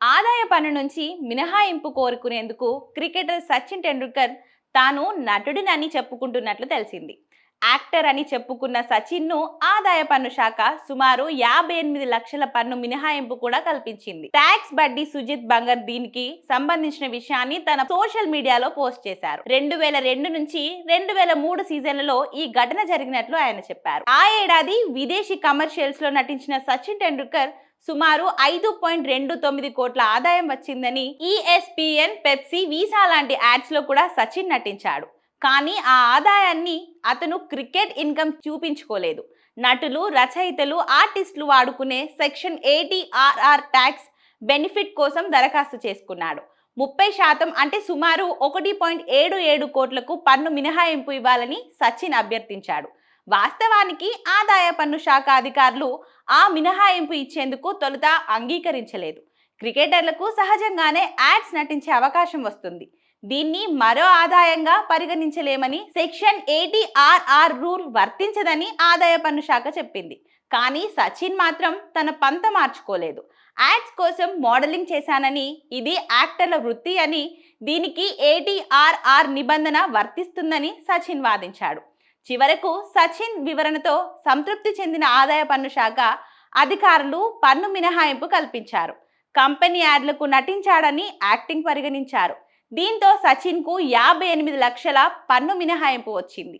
ఆదాయ పన్ను నుంచి మినహాయింపు కోరుకునేందుకు క్రికెటర్ సచిన్ టెండూల్కర్ తాను నటుడినని చెప్పుకుంటున్నట్లు తెలిసింది. యాక్టర్ అని చెప్పుకున్న సచిన్ను ఆదాయ పన్ను శాఖ సుమారు యాభై ఎనిమిది లక్షల పన్ను మినహాయింపు కూడా కల్పించింది. ట్యాక్స్ బడ్డీ సుజిత్ బంగర్ దీనికి సంబంధించిన విషయాన్ని తన సోషల్ మీడియాలో పోస్ట్ చేశారు. రెండు వేల రెండు నుంచి రెండు వేల మూడు సీజన్లలో ఈ ఘటన జరిగినట్లు ఆయన చెప్పారు. ఆ ఏడాది విదేశీ కమర్షియల్స్లో నటించిన సచిన్ టెండూల్కర్ సుమారు ఐదు పాయింట్ రెండు తొమ్మిది కోట్ల ఆదాయం వచ్చిందని ఈఎస్పిఎన్ పెప్సీ వీసా లాంటి యాడ్స్లో కూడా సచిన్ నటించాడు. కానీ ఆ ఆదాయాన్ని అతను క్రికెట్ ఇన్కమ్ చూపించుకోలేదు. నటులు రచయితలు ఆర్టిస్టులు వాడుకునే సెక్షన్ ఏటీఆర్ఆర్ ట్యాక్స్ బెనిఫిట్ కోసం దరఖాస్తు చేసుకున్నాడు. ముప్పై శాతం అంటే సుమారు ఒకటి పాయింట్ ఏడు ఏడు కోట్లకు పన్ను మినహాయింపు ఇవ్వాలని సచిన్ అభ్యర్థించాడు. వాస్తవానికి ఆదాయ పన్ను శాఖ అధికారులు ఆ మినహాయింపు ఇచ్చేందుకు తొలుత అంగీకరించలేదు. క్రికెటర్లకు సహజంగానే యాడ్స్ నటించే అవకాశం వస్తుంది. దీన్ని మరో ఆదాయంగా పరిగణించలేమని సెక్షన్ ఏటీఆర్ఆర్ రూల్ వర్తించదని ఆదాయ పన్ను శాఖ చెప్పింది. కానీ సచిన్ మాత్రం తన పంత మార్చుకోలేదు. యాడ్స్ కోసం మోడలింగ్ చేశానని ఇది యాక్టర్ల వృత్తి అని దీనికి ఏటీఆర్ఆర్ నిబంధన వర్తిస్తుందని సచిన్ వాదించాడు. చివరకు సచిన్ వివరణతో సంతృప్తి చెందిన ఆదాయ పన్ను శాఖ అధికారులు పన్ను మినహాయింపు కల్పించారు. కంపెనీ యాడ్లకు నటించాడని యాక్టింగ్ పరిగణించారు. దీంతో సచిన్కు యాభై ఎనిమిది లక్షల పన్ను మినహాయింపు వచ్చింది.